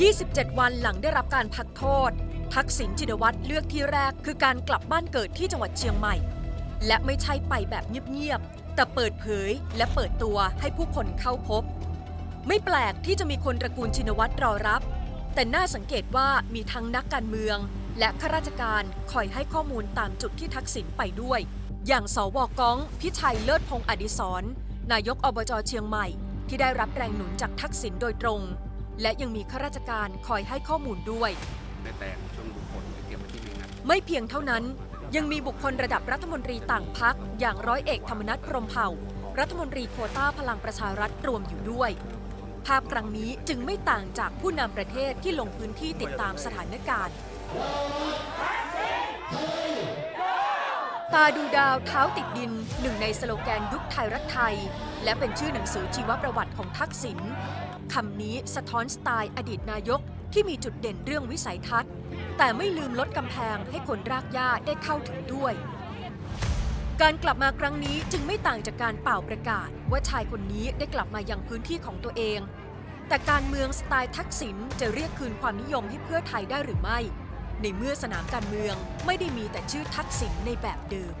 7 วันหลังได้รับการพักโทษ ทักษิณชินวัตรเลือกที่แรกคือการกลับบ้านเกิดที่จังหวัดเชียงใหม่ และไม่ใช่ไปแบบเงียบๆ แต่เปิดเผยและเปิดตัวให้ผู้คนเข้าพบ ไม่แปลกที่จะมีคนตระกูลชินวัตรรอรับ แต่น่าสังเกตว่ามีทั้งนักการเมือง และข้าราชการคอยให้ข้อมูลตามจุดที่ทักษิณไปด้วย อย่างสวก้อง พิชัยเลิศพงษ์อดิศรนายกอบจเชียงใหม่ ที่ได้รับแรงหนุนจากทักษิณโดยตรง และยังมีข้าราชการคอยให้ข้อมูลด้วย ได้แต่งช่วงบุคคลไปเก็บไว้ที่หนึ่งนะไม่เพียงเท่านั้น ยังมีบุคคลระดับรัฐมนตรีต่างพัก อย่างร้อยเอกธรรมนัฐพรหมเผ่า รัฐมนตรีโควต้าพลังประชารัฐรวมอยู่ด้วย ภาพครั้งนี้จึงไม่ต่างจากผู้นำประเทศที่ลงพื้นที่ติดตามสถานการณ์ ตาดูดาวเท้าติดดิน หนึ่งในสโลแกนยุคไทยรักไทย และเป็นชื่อหนังสือชีวประวัติของทักษิณคำนี้สะท้อนสไตล์อดีตนายกที่มีจุดเด่นเรื่องวิสัยทัศน์ แต่ไม่ลืมลดกำแพงให้คนรากหญ้าได้เข้าถึงด้วย การกลับมาครั้งนี้จึงไม่ต่างจากการเป่าประกาศ ว่าชายคนนี้ได้กลับมายังพื้นที่ของตัวเอง แต่การเมืองสไตล์ทักษิณจะเรียกคืนความนิยมให้เพื่อไทยได้หรือไม่ ในเมื่อสนามการเมืองไม่ได้มีแต่ชื่อทักษิณในแบบเดิม